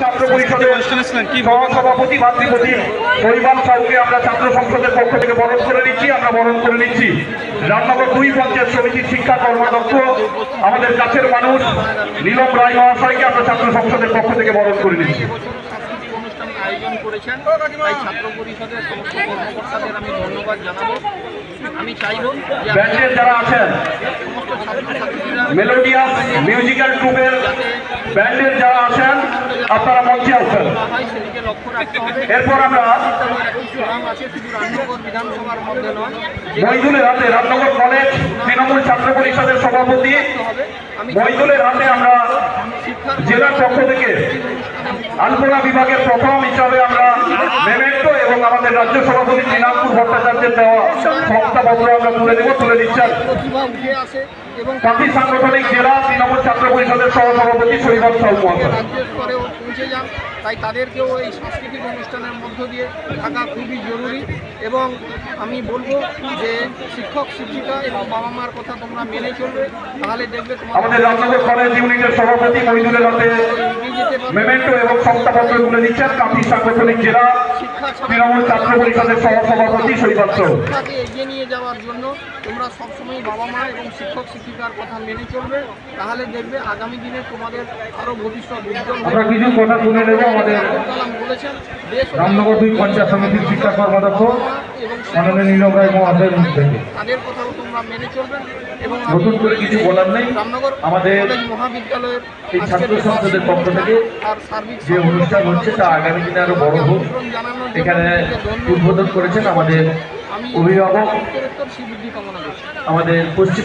ছাত্র পরিষদের সহসভাপতি ভাতৃপতি পরিবার সাউকে আমরা ছাত্র সংসদের পক্ষ থেকে বরণ করে নিচ্ছি আমরা বরণ করে নিচ্ছি। রামনগর দুই পঞ্চায়েত সমিতির শিক্ষা কর্মাধ্যক্ষ আমাদের কাছের মানুষ নীলম রায় মহাশয়কে আমরা ছাত্র সংসদের পক্ষ থেকে বরণ করে নিচ্ছি। সাংস্কৃতিক আয়োজন করেছেন তাই ছাত্র পরিষদের সমস্ত কর্মকর্তাদের আমি ধন্যবাদ জানাব আমি চাইব যারা আছেন মেলোডিয়াস মিউজিক্যাল ট্রুপের ব্যান্ডের যারা আছেন আপনারা মঞ্চে আসবেন। এরপর আমরা মহিদুলের হাতে রামনগর কলেজ তৃণমূল ছাত্র পরিষদের সভাপতি। মহিদুলের হাতে আমরা জেলার পক্ষ থেকে আলপনা বিভাগের প্রথম হিসাবে আমরা মেমেন্টো আমাদের রাজ্য সভাপতি শ্রীরামপুর ভট্টাচার্যের দেওয়া শংসাপত্র আমরা তুলে দেব তুলে দিচ্ছেন পার্টি সাংগঠনিক জেলা তৃণমূল ছাত্র পরিষদের সহসভাপতি শরীফাল পৌঁছে যান তাই তাদেরকেও এই সাংস্কৃতিক অনুষ্ঠানের মধ্য দিয়ে থাকা খুবই জরুরি। এবং আমি বলব যে শিক্ষক শিক্ষিকা এবং বাবা মার কথা তোমরা মেনে চলবে তাহলে দেখবে তোমাদের আমাদের রামনগর কলেজ ইউনিটের সভাপতি মহিদুলের হাতে মেমেন্টো এবং শংসাপত্র তুলে দিচ্ছেন কাপি সাংগঠনিক জেলা তৃণমূল ছাত্র পরিষদের সহসভাপতি শিক্ষাকে এগিয়ে নিয়ে যাওয়ার জন্য তোমরা সবসময় বাবা মা এবং শিক্ষক শিক্ষিকার কথা মেনে চলবে। তাহলে দেখবে আগামী দিনে তোমাদের আরও ভবিষ্যৎ উজ্জ্বল আমরা কিছু কথা শুনে নেব আমাদের বলেছেন রামনগর দুই পঞ্চায়েত সমিতির শিক্ষা কর্মাধ্যক্ষ। মাননীয় নীলম রায় মহাশয়ের মুখ থেকে। তাদের কথাও তোমরা মেনে চলবেন এবং নতুন করে কিছু বলার নেই। আমাদের মহাবিদ্যালয়ের এই ছাত্র সংসদের পক্ষ থেকে যে অনুষ্ঠান হচ্ছে তা আগামী দিনে আরও বড় হোক। এখানে উদ্বোধন করেছেন আমাদের অভিভাবক আমাদের পশ্চিম